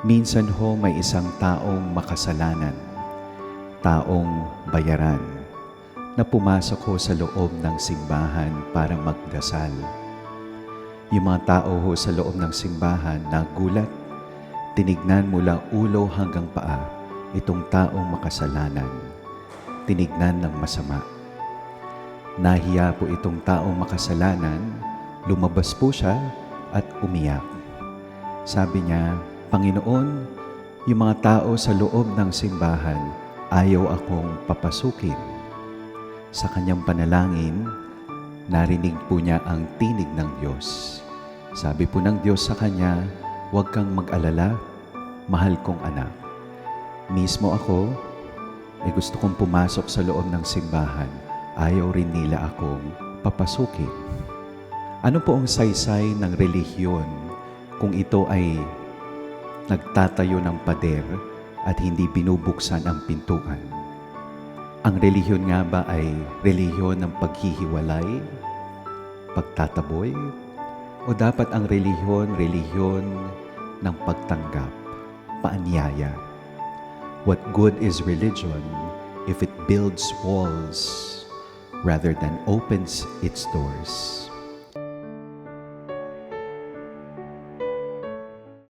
Minsan ho may isang taong makasalanan, taong bayaran, na pumasok ho sa loob ng simbahan para magdasal. Yung mga tao ho sa loob ng simbahan nagulat, tinignan mula ulo hanggang paa itong taong makasalanan. Tinignan ng masama. Nahiya po itong taong makasalanan, lumabas po siya at umiyak. Sabi niya, Panginoon, yung mga tao sa loob ng simbahan, ayaw akong papasukin. Sa kanyang panalangin, narinig po niya ang tinig ng Diyos. Sabi po ng Diyos sa kanya, huwag kang mag-alala, mahal kong anak. Mismo ako, ay gusto kong pumasok sa loob ng simbahan, ayaw rin nila akong papasukin. Ano po ang saysay ng relihiyon kung ito ay nagtatayo ng pader at hindi binubuksan ang pintuan? Ang relihiyon nga ba ay relihiyon ng paghihiwalay, pagtataboy, o dapat ang relihiyon, relihiyon ng pagtanggap, paanyaya? What good is religion if it builds walls rather than opens its doors?